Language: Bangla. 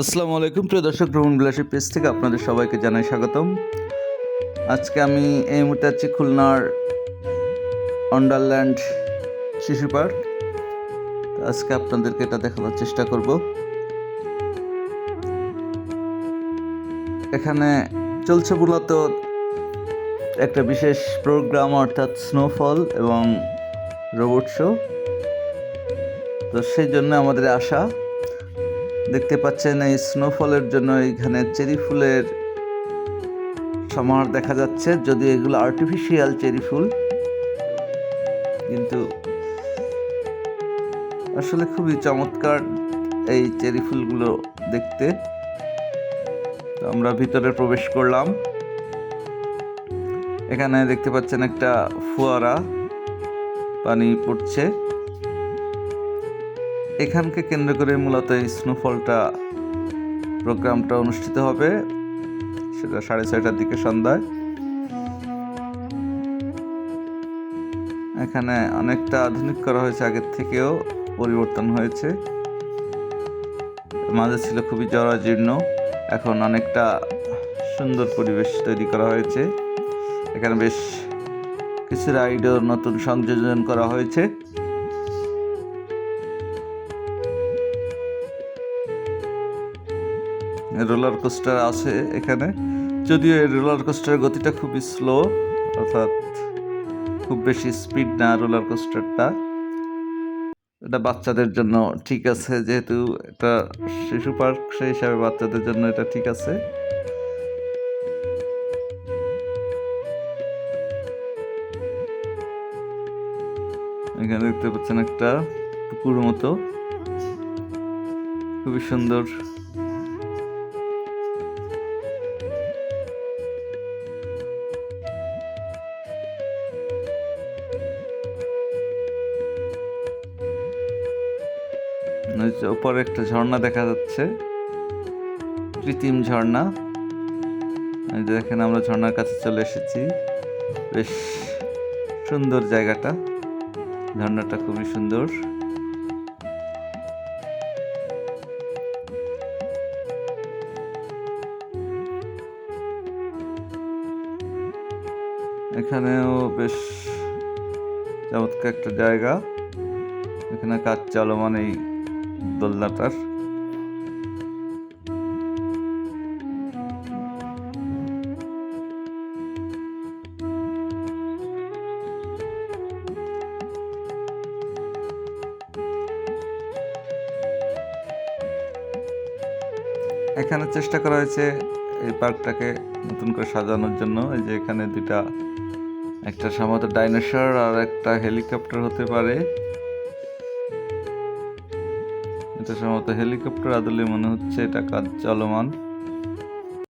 আসসালামু আলাইকুম, প্রিয় দর্শক, ভ্রমণ বিলাসী পেজ থেকে আপনাদের সবাইকে জানাই স্বাগতম। আজকে আমি এই মুহূর্তে আছি খুলনার অন্ডারল্যান্ড শিশু পার্ক। আজকে আপনাদেরকে এটা দেখানোর চেষ্টা করব। এখানে চলছে মূলত একটা বিশেষ প্রোগ্রাম, অর্থাৎ স্নোফল এবং রোবট শো। তো সেই জন্য আমাদের আশা দেখতে পাচ্ছেন এই স্নোফলের জন্য এখানে চেরি ফুলের সমাহার দেখা যাচ্ছে। যদি এগুলো আর্টিফিশিয়াল চেরি ফুল, কিন্তু আসলে খুবই চমৎকার এই চেরি ফুলগুলো দেখতে। তো আমরা ভিতরে প্রবেশ করলাম। এখানে দেখতে পাচ্ছেন একটা ফোয়ারা, পানি পড়ছে। এখানকে কেন্দ্র করে মূলত এই স্নোফলটা প্রোগ্রামটা অনুষ্ঠিত হবে। সেটা সাড়ে ছয়টার দিকে সন্ধ্যায়। এখানে অনেকটা আধুনিক করা হয়েছে, আগের থেকেও পরিবর্তন হয়েছে। মাঝে ছিল খুবই জরাজীর্ণ, এখন অনেকটা সুন্দর পরিবেশ তৈরি করা হয়েছে। এখানে বেশ কিছু রাইডও নতুন সংযোজন করা হয়েছে। রোলার কোস্টার আছে এখানে। যদিও এই রোলার কোস্টারের গতিটা খুবই স্লো অর্থাৎ খুব বেশি স্পিড না রোলার কোস্টারটা এটা বাচ্চাদের জন্য ঠিক আছে, যেহেতু এটা শিশু পার্ক সেই হিসাবে বাচ্চাদের জন্য এটা ঠিক আছে। এখানে দেখতে পাচ্ছেন একটা পুকুর মতো। খুবই সুন্দর। ওপরে একটা ঝর্ণা দেখা যাচ্ছে। কৃত্রিম ঝর্ণা। দেখেন আমরা ঝর্ণার কাছে চলে এসেছি। বেশ সুন্দর জায়গাটা। ঝর্ণাটা খুবই সুন্দর। এখানেও বেশ চমৎকার একটা জায়গা। এখানে কাজ চলমান এই দোলনাটার এখানে চেষ্টা করা হয়েছে এই পার্কটাকে নতুন করে সাজানোর জন্য। এই যে এখানে দুটা একটা সম্ভবত ডাইনোসর আর একটা হেলিকপ্টার হতে পারে। এটা সম্ভবত হেলিকপ্টার আদলে মনে হচ্ছে এটা কাজ চলমান।